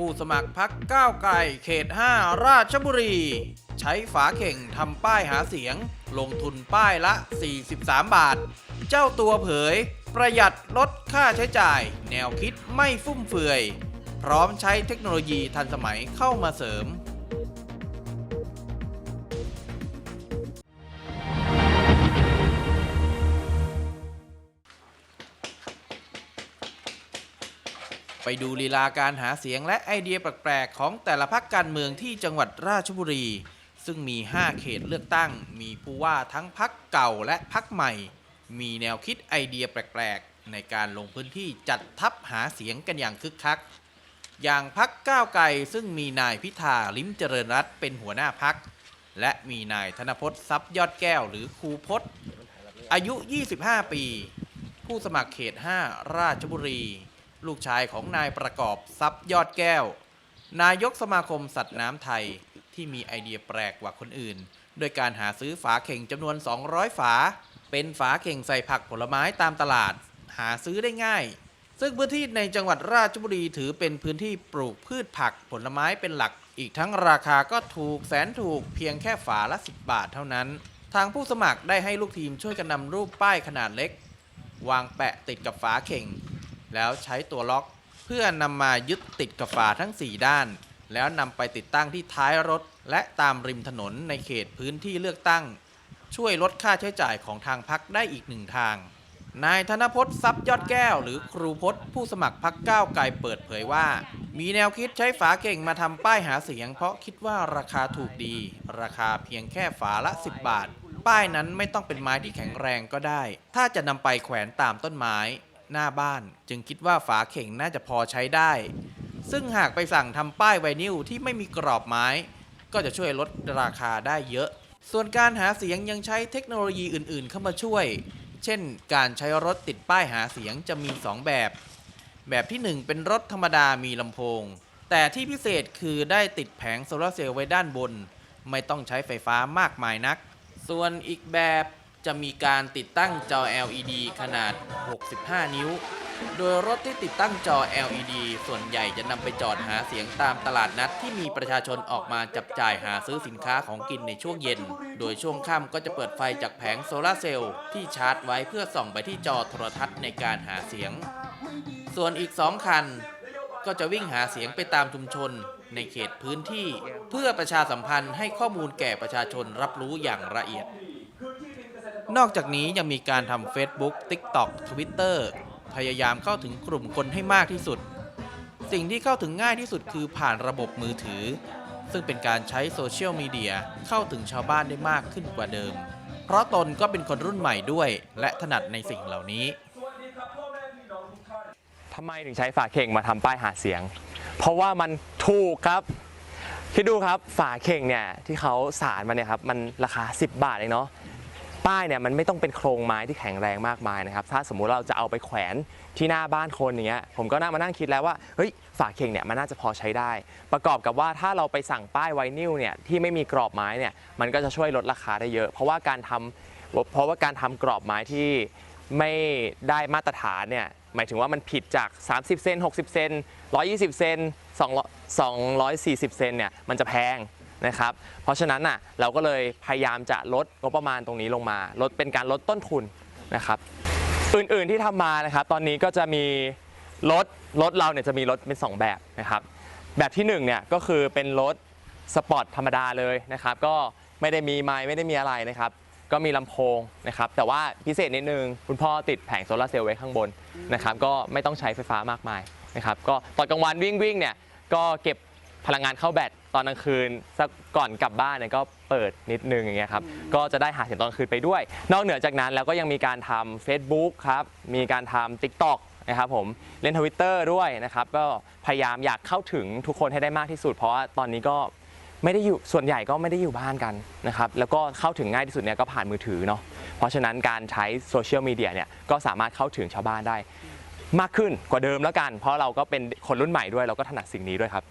ผู้สมัครพักก้าวไกลเขต 5 ราชบุรี ใช้ฝาเข่งทำป้ายหาเสียง ลงทุนป้ายละ 43 บาท เจ้าตัวเผย ประหยัดลดค่าใช้จ่าย แนวคิดไม่ฟุ่มเฟือย พร้อมใช้เทคโนโลยีทันสมัยเข้ามาเสริม ดูลีลาการหาเสียงและไอเดียแปลกๆ ของแต่ละพักการเมืองที่จังหวัดราชบุรี ซึ่งมี 5 เขตเลือกตั้ง มีผู้ว่าทั้งพักเก่าและพักใหม่ มีแนวคิดไอเดียแปลกๆ ในการลงพื้นที่จัดทัพหาเสียงกันอย่างคึกคัก อย่างพักก้าวไกลซึ่งมีนายพิธาลิ้มเจริญรัตน์เป็นหัวหน้าพักและมีนายธนพจน์ทรัพย์ยอดแก้วหรือครูพจน์อายุ 25 ปี ผู้สมัครเขต 5 ราชบุรี ลูกชายของนายประกอบทรัพย์ยอดแก้ว นายกสมาคมสัตว์น้ำไทยที่มีไอเดียแปลกกว่าคนอื่น โดยการหาซื้อฝาเข่งจำนวน 200 ฝา เป็นฝาเข่งใส่ผักผลไม้ตามตลาด หาซื้อได้ง่าย ซึ่งพื้นที่ในจังหวัดราชบุรีถือเป็นพื้นที่ปลูกพืชผักผลไม้เป็นหลัก อีกทั้งราคาก็ถูกแสนถูกเพียงแค่ฝาละ 10 บาทเท่านั้น ทางผู้สมัครได้ให้ลูกทีมช่วยกันนำรูปป้ายขนาดเล็ก วางแปะติดกับฝาเข่ง แล้วใช้ตัวล็อกเพื่อนำมายึดติดกับฝาทั้ง 4 ด้าน แล้วนำไปติดตั้งที่ท้ายรถ และตามริมถนนในเขตพื้นที่เลือกตั้ง ช่วยลดค่าใช้จ่ายของทางพักได้อีกหนึ่งทาง นายธนพจน์ทรัพย์ยอดแก้ว หรือครูพจน์ผู้สมัครพักก้าวไกลเปิดเผยว่า มีแนวคิดใช้ฝาเก่งมาทำป้ายหาเสียง เพราะคิดว่าราคาถูกดี ราคาเพียงแค่ฝาละ 10 บาท ป้ายนั้นไม่ต้องเป็นไม้ที่แข็งแรงก็ได้ ถ้าจะนำไปแขวนตามต้นไม้ หน้าบ้าน จึงคิดว่าฝาเข่งน่าจะพอใช้ได้ ซึ่งหากไปสั่งทำป้ายไวนิลที่ไม่มีกรอบไม้ ก็จะช่วยลดราคาได้เยอะ ส่วนการหาเสียงยังใช้เทคโนโลยีอื่นๆ เข้ามาช่วย เช่น การใช้รถติดป้ายหาเสียงจะมี 2 แบบ แบบที่ 1 เป็นรถธรรมดามีลำโพง แต่ที่พิเศษคือได้ติดแผงโซลาร์เซลล์ไว้ด้านบน ไม่ต้องใช้ไฟฟ้ามากมายนัก ส่วนอีกแบบ จะมีการติดตั้งจอ LED ขนาด 65 นิ้ว โดยรถที่ติดตั้งจอ LED ส่วนใหญ่จะนำไปจอดหาเสียงตามตลาดนัดที่มีประชาชนออกมาจับจ่ายหาซื้อสินค้าของกินในช่วงเย็น โดยช่วงค่ำก็จะเปิดไฟจากแผงโซลาร์เซลล์ที่ชาร์จไว้เพื่อส่องไปที่จอโทรทัศน์ในการหาเสียง ส่วนอีก 2 คัน ก็จะวิ่งหาเสียงไปตามชุมชนในเขตพื้นที่ เพื่อประชาสัมพันธ์ให้ข้อมูลแก่ประชาชนรับรู้อย่างละเอียด นอกจากนี้ยังมีการทำ Facebook TikTok Twitter พยายามเข้าถึงกลุ่มคนให้มากที่สุด สิ่งที่เข้าถึงง่ายที่สุดคือผ่านระบบมือถือ ซึ่งเป็นการใช้โซเชียลมีเดียเข้าถึงชาวบ้านได้มากขึ้นกว่าเดิม เพราะตนก็เป็นคนรุ่นใหม่ด้วย และถนัดในสิ่งเหล่านี้ทำไมถึงใช้ฝาเข่งมาทำป้ายหาเสียง เพราะว่ามันถูกครับคิดดูครับฝาเข่งเนี่ยที่เขาสารมาเนี่ยครับมันราคา 10 บาทเองเนาะ ป้ายเนี่ยมันไม่ต้องเป็นโครงไม้ที่แข็งแรงมากมายนะครับถ้าสมมุติเราจะเอาไปแขวนที่หน้าบ้านคนอย่างเงี้ยผมก็น่ามานั่งคิดแล้วว่าเฮ้ยฝาเข่งเนี่ยมันน่าจะพอใช้ได้ ประกอบกับว่าถ้าเราไปสั่งป้ายไวนิลเนี่ยที่ไม่มีกรอบไม้เนี่ยมันก็จะช่วยลดราคาได้เยอะ เพราะว่าการทำเพราะว่าการทำกรอบไม้ที่ไม่ได้มาตรฐานเนี่ยหมายถึงว่ามันผิดจาก 30 เซน60 เซน120 เซน2 240 เซนเนี่ยมันจะแพง นะครับ เพราะฉะนั้นน่ะเราก็เลยพยายามจะลดงบประมาณตรงนี้ลงมา ลดเป็นการลดต้นทุนนะครับ อื่นๆที่ทำมานะครับ ตอนนี้ก็จะมีรถรถเราเนี่ยจะมีรถเป็น 2 แบบนะครับ แบบที่1เนี่ยก็คือเป็นรถสปอร์ตธรรมดาเลยนะครับ ก็ไม่ได้มีไม้ไม่ได้มีอะไรนะครับ ก็มีลำโพงนะครับ แต่ว่าพิเศษนิดนึง คุณพ่อติดแผงโซลาเซลล์ไว้ข้างบนนะครับ ก็ไม่ต้องใช้ไฟฟ้ามากมายนะครับ ก็ตอนกลางวันวิ่งวิ่งเนี่ยก็เก็บ พลังงานเข้าแบตตอนกลางคืนสักก่อนกลับบ้านเนี่ยก็เปิดนิดนึงอย่างเงี้ยครับก็จะได้หาเสียงตอนกลางคืนไปด้วย นอกเหนือจากนั้นแล้วก็ยังมีการทำ Facebook ครับมีการทำ TikTok นะครับผมเล่นทวิตเตอร์ด้วยนะครับก็พยายามอยากเข้าถึงทุกคนให้ได้มากที่สุด เพราะว่าตอนนี้ก็ไม่ได้อยู่ส่วนใหญ่ก็ไม่ได้อยู่บ้านกันนะครับแล้วก็เข้าถึงง่ายที่สุดเนี่ยก็ผ่านมือถือเนาะเพราะฉะนั้นการใช้โซเชียลมีเดียเนี่ยก็สามารถเข้าถึงชาวบ้านได้ มากขึ้นกว่าเดิมแล้วกัน เพราะเราก็เป็นคนรุ่นใหม่ด้วยเราก็ถนัดสิ่งนี้ด้วยครับ